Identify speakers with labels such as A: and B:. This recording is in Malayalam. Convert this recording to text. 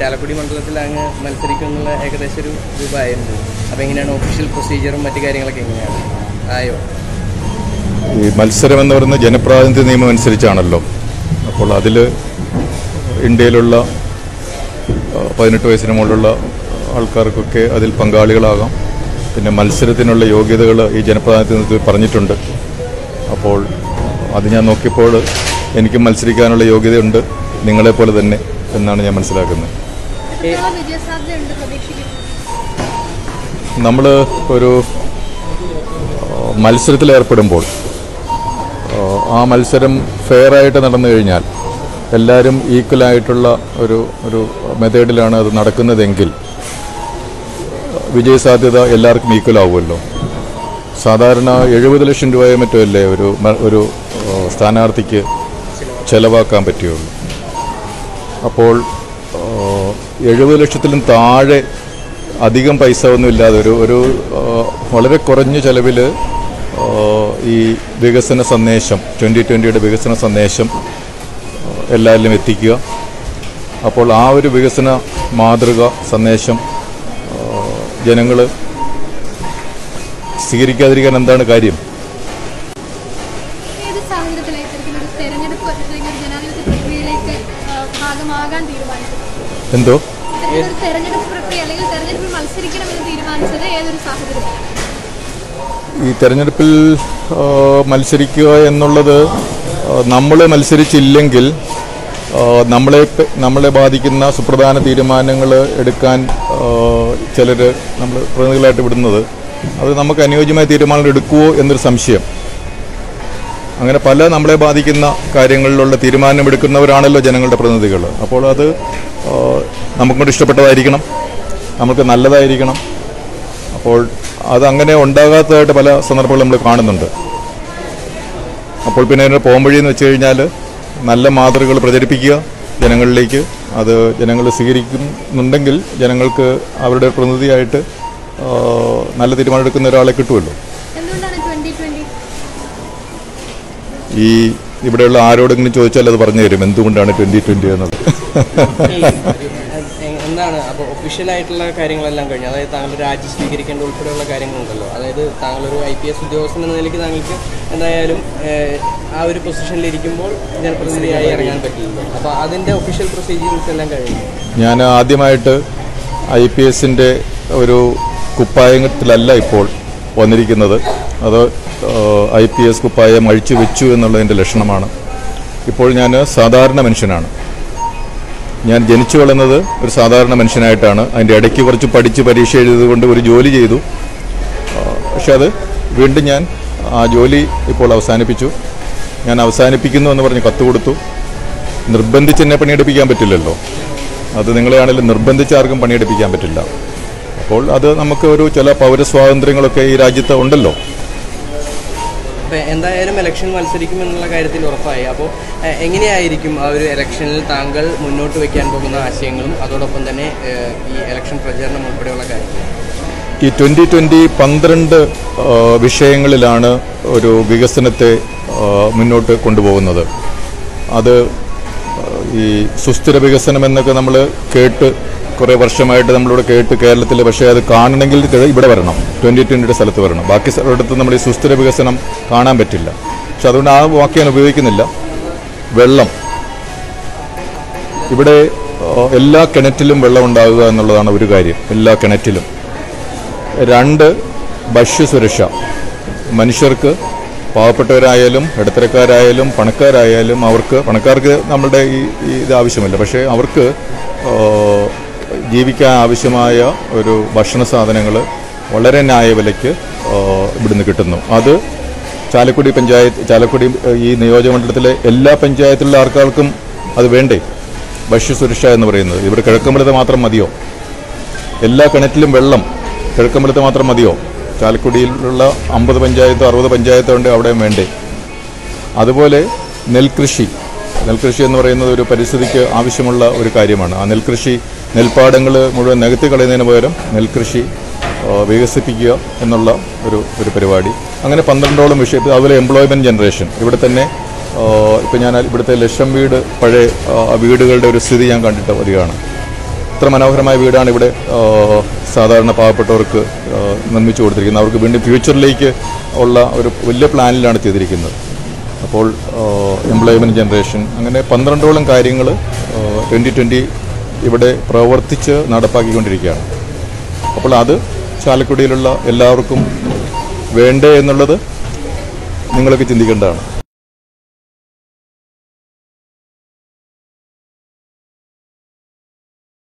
A: ചാലക്കുടി മണ്ഡലത്തിൽ അങ്ങ് മത്സരിക്കും എന്നുള്ള ഏകദേശം ഒരു രൂപമായിരുന്നു. അപ്പോൾ എങ്ങനെയാണ് ഒഫീഷ്യൽ പ്രൊസീജിയറും മറ്റു കാര്യങ്ങളൊക്കെ എങ്ങനെയാണ്? ആയോ?
B: ഈ മത്സരം എന്ന് പറയുന്നത് ജനപ്രാതിനിധ്യ നിയമം അനുസരിച്ചാണല്ലോ. അപ്പോൾ അതിൽ ഇന്ത്യയിലുള്ള പതിനെട്ട് വയസ്സിന് മുകളിലുള്ള ആൾക്കാർക്കൊക്കെ അതിൽ പങ്കാളികളാകാം. പിന്നെ മത്സരത്തിനുള്ള യോഗ്യതകൾ ഈ ജനപ്രാതിനിധ്യത്തിൽ പറഞ്ഞിട്ടുണ്ട്. അപ്പോൾ അത് ഞാൻ നോക്കിയപ്പോൾ എനിക്ക് മത്സരിക്കാനുള്ള യോഗ്യതയുണ്ട് നിങ്ങളെപ്പോലെ തന്നെ. എന്നാണ് ഞാൻ മനസ്സിലാക്കുന്നത്. നമ്മൾ ഒരു മത്സരത്തിലേർപ്പെടുമ്പോൾ മത്സരത്തിൽ ഏർപ്പെടുമ്പോൾ ആ, ആ മത്സരം ഫെയറായിട്ട് നടന്നു കഴിഞ്ഞാൽ എല്ലാവരും ഈക്വലായിട്ടുള്ള ഒരു ഒരു മെത്തേഡിലാണ് അത് നടക്കുന്നതെങ്കിൽ വിജയസാധ്യത എല്ലാവർക്കും ഈക്വൽ ആവുമല്ലോ. സാധാരണ എഴുപത് ലക്ഷം രൂപയോ മറ്റോ അല്ലേ ഒരു ഒരു സ്ഥാനാർത്ഥിക്ക് ചിലവാക്കാൻ പറ്റുകയുള്ളൂ. അപ്പോൾ എഴുപത് ലക്ഷത്തിലും താഴെ അധികം പൈസ ഒന്നും ഇല്ലാതെ ഒരു ഒരു വളരെ കുറഞ്ഞ ചെലവിൽ ഈ വികസന സന്ദേശം ട്വന്റി ട്വന്റിയുടെ വികസന സന്ദേശം എല്ലാവരിലും എത്തിക്കുക. അപ്പോൾ ആ ഒരു വികസന മാതൃക സന്ദേശം ജനങ്ങൾ സ്വീകരിക്കാതിരിക്കാൻ എന്താണ് കാര്യം?
C: ഭാഗമാകാൻ തീരുമാനിച്ചത്.
B: എന്തോ?
C: തെരഞ്ഞെടുപ്പ് പ്രക്രിയ അല്ലെങ്കിൽ തെരഞ്ഞെടുപ്പിൽ മത്സരിക്കണമെന്ന് തീരുമാനിച്ചത് ഏതൊരു സാഹചര്യത്തിലാണ്
B: ഈ തെരഞ്ഞെടുപ്പിൽ മത്സരിക്കുക എന്നുള്ളത് നമ്മൾ മത്സരിച്ചില്ലെങ്കിൽ നമ്മളെ നമ്മളെ ബാധിക്കുന്ന സുപ്രധാന തീരുമാനങ്ങൾ എടുക്കാൻ ചിലർ നമ്മൾ പ്രതിനിധികളായിട്ട് വിടുന്നത്. അത് നമുക്ക് അനുയോജ്യമായ തീരുമാനങ്ങൾ എടുക്കുമോ എന്നൊരു സംശയം. അങ്ങനെ പല നമ്മളെ ബാധിക്കുന്ന കാര്യങ്ങളിലുള്ള തീരുമാനമെടുക്കുന്നവരാണല്ലോ ജനങ്ങളുടെ പ്രതിനിധികൾ. അപ്പോൾ അത് നമുക്കൊണ്ട് ഇഷ്ടപ്പെട്ടതായിരിക്കണം. നമുക്ക് നല്ലതായിരിക്കണം. അപ്പോൾ അത് അങ്ങനെ ഉണ്ടാകാത്തതായിട്ട് പല സന്ദർഭങ്ങളും നമ്മൾ കാണുന്നുണ്ട്. അപ്പോൾ പിന്നെ അതിന്റെ പോംവഴി എന്ന് വെച്ച് കഴിഞ്ഞാൽ നല്ല മാതൃകകൾ പ്രചരിപ്പിക്കുക ജനങ്ങളിലേക്ക്. അത് ജനങ്ങൾ സ്വീകരിക്കുന്നുണ്ടെങ്കിൽ ജനങ്ങൾക്ക് അവരുടെ പ്രതിനിധിയായിട്ട് നല്ല തീരുമാനമെടുക്കുന്ന ഒരാളെ കിട്ടുമല്ലോ
C: എന്തുകൊണ്ടാണ് ട്വന്റി ട്വന്റി
B: ഈ ഇവിടെയുള്ള ആരോടെങ്കിലും ചോദിച്ചാൽ അത് പറഞ്ഞു തരും. എന്തുകൊണ്ടാണ് ട്വന്റി ട്വന്റി എന്നത്?
A: എന്താണ്? അപ്പോൾ ഒഫീഷ്യലായിട്ടുള്ള കാര്യങ്ങളെല്ലാം കഴിഞ്ഞു. അതായത് താങ്കൾ രാജി സ്വീകരിക്കേണ്ട ഉൾപ്പെടെയുള്ള കാര്യങ്ങളുണ്ടല്ലോ. അതായത് താങ്കളൊരു ഐ പി എസ് ഉദ്യോഗസ്ഥൻ എന്ന നിലയ്ക്ക് താങ്കൾക്ക് എന്തായാലും ആ ഒരു പൊസിഷനിൽ ഇരിക്കുമ്പോൾ ജനപ്രതിനിധിയായി ഇറങ്ങാൻ പറ്റില്ല അപ്പോൾ അതിന്റെ ഒഫീഷ്യൽ പ്രൊസീജിയേഴ്സ് എല്ലാം കഴിഞ്ഞു.
B: ഞാൻ ആദ്യമായിട്ട് ഐ പി എസിന്റെ ഒരു കുപ്പായത്തിലല്ല ഇപ്പോൾ വന്നിരിക്കുന്നത്. അത് ഐ പി എസ് കുപ്പായം അഴിച്ചു വെച്ചു എന്നുള്ളതിന്റെ ലക്ഷണമാണ്. ഇപ്പോൾ ഞാൻ സാധാരണ മനുഷ്യനാണ്. ഞാൻ ജനിച്ചു വളർന്നത് ഒരു സാധാരണ മനുഷ്യനായിട്ടാണ്. അതിന്റെ ഇടയ്ക്ക് കുറച്ച് പഠിച്ച് പരീക്ഷ എഴുതിയതുകൊണ്ട് ഒരു ജോലി ചെയ്തു. പക്ഷെ അത് വീണ്ടും ഞാൻ ആ ജോലി ഇപ്പോൾ അവസാനിപ്പിച്ചു. ഞാൻ അവസാനിപ്പിക്കുന്നു എന്ന് പറഞ്ഞ് കത്ത് കൊടുത്തു. നിർബന്ധിച്ച് എന്നെ പണിയെടുപ്പിക്കാൻ പറ്റില്ലല്ലോ. അത് നിങ്ങളെയാണെങ്കിലും നിർബന്ധിച്ച് ആർക്കും പണിയെടുപ്പിക്കാൻ പറ്റില്ല. അപ്പോൾ അത് നമുക്ക് ഒരു ചില പൗരസ്വാതന്ത്ര്യങ്ങളൊക്കെ ഈ രാജ്യത്ത് ഉണ്ടല്ലോ.
A: അപ്പോൾ എന്തായാലും ഇലക്ഷൻ മത്സരിക്കുമെന്നുള്ള കാര്യത്തിൽ ഉറപ്പായി. അപ്പോൾ എങ്ങനെയായിരിക്കും ആ ഒരു ഇലക്ഷനിൽ താങ്കൾ മുന്നോട്ട് വയ്ക്കാൻ പോകുന്ന ആശയങ്ങളും അതോടൊപ്പം തന്നെ ഈ ഇലക്ഷൻ പ്രചരണം ഉൾപ്പെടെയുള്ള കാര്യങ്ങൾ
B: ഈ ട്വന്റി ട്വന്റി പന്ത്രണ്ട് വിഷയങ്ങളിലാണ് ഒരു വികസനത്തെ മുന്നോട്ട് കൊണ്ടുപോകുന്നത്. അത് ഈ സുസ്ഥിര വികസനം എന്നൊക്കെ നമ്മൾ കേട്ട് കുറേ വർഷമായിട്ട് നമ്മളിവിടെ കേട്ട് കേരളത്തിൽ പക്ഷേ അത് കാണണമെങ്കിൽ ഇവിടെ വരണം. ട്വന്റി ട്വന്റിയുടെ സ്ഥലത്ത് വരണം. ബാക്കി സ്ഥലത്ത് നമ്മൾ ഈ സുസ്ഥിര വികസനം കാണാൻ പറ്റില്ല. പക്ഷെ അതുകൊണ്ട് ആ വാക്ക് ഞാൻ ഉപയോഗിക്കുന്നില്ല. വെള്ളം. ഇവിടെ എല്ലാ കിണറ്റിലും വെള്ളം ഉണ്ടാകുക എന്നുള്ളതാണ് ഒരു കാര്യം. എല്ലാ കിണറ്റിലും. രണ്ട് ഭക്ഷ്യസുരക്ഷ മനുഷ്യർക്ക് പാവപ്പെട്ടവരായാലും ഇടത്തരക്കാരായാലും പണക്കാരായാലും അവർക്ക് പണക്കാർക്ക് നമ്മളുടെ ഈ ഇത് ആവശ്യമില്ല. പക്ഷേ അവർക്ക് ജീവിക്കാൻ ആവശ്യമായ ഒരു ഭക്ഷണ സാധനങ്ങൾ വളരെ ന്യായവിലയ്ക്ക് ഇവിടുന്ന് കിട്ടുന്നു. അത് ചാലക്കുടി പഞ്ചായത്ത് ചാലക്കുടി ഈ നിയോജകമണ്ഡലത്തിലെ എല്ലാ പഞ്ചായത്തിലുള്ള ആൾക്കാർക്കും അത് വേണ്ടേ? ഭക്ഷ്യസുരക്ഷ എന്ന് പറയുന്നത്. ഇവിടെ കിഴക്കമ്പലത്ത് മാത്രം മതിയോ? എല്ലാ കിണറ്റിലും വെള്ളം കിഴക്കമ്പലത്ത് മാത്രം മതിയോ? ചാലക്കുടിയിലുള്ള അമ്പത് പഞ്ചായത്തോ അറുപത് പഞ്ചായത്തോ ഉണ്ട് അവിടെയും വേണ്ടേ? അതുപോലെ നെൽകൃഷി. നെൽകൃഷി എന്ന് പറയുന്നത് ഒരു പരിസ്ഥിതിക്ക് ആവശ്യമുള്ള ഒരു കാര്യമാണ്. ആ നെൽകൃഷി നെൽപ്പാടങ്ങൾ മുഴുവൻ നികത്തി കളയുന്നതിന് പകരം നെൽകൃഷി വികസിപ്പിക്കുക എന്നുള്ള ഒരു ഒരു പരിപാടി. അങ്ങനെ പന്ത്രണ്ടോളം വിഷയത്തിൽ അതുപോലെ എംപ്ലോയ്മെന്റ് ജനറേഷൻ ഇവിടെ തന്നെ ഇപ്പം ഞാൻ ഇവിടുത്തെ ലക്ഷം വീട് പഴയ വീടുകളുടെ ഒരു സ്ഥിതി ഞാൻ കണ്ടിട്ട് വരികയാണ്. ഇത്ര മനോഹരമായ വീടാണ് ഇവിടെ സാധാരണ പാവപ്പെട്ടവർക്ക് നിർമ്മിച്ചു കൊടുത്തിരിക്കുന്നത്. അവർക്ക് വീണ്ടും ഫ്യൂച്ചറിലേക്ക് ഉള്ള ഒരു വലിയ പ്ലാനിലാണ് ചെയ്തിരിക്കുന്നത്. അപ്പോൾ എംപ്ലോയ്മെന്റ് ജനറേഷൻ അങ്ങനെ പന്ത്രണ്ടോളം കാര്യങ്ങൾ ട്വന്റി ട്വന്റി ഇവിടെ പ്രവർത്തിച്ച് നടപ്പാക്കിക്കൊണ്ടിരിക്കുകയാണ്. അപ്പോൾ അത് ചാലക്കുടിയിലുള്ള എല്ലാവർക്കും വേണ്ടേ എന്നുള്ളത് നിങ്ങളൊക്കെ ചിന്തിക്കേണ്ടതാണ്.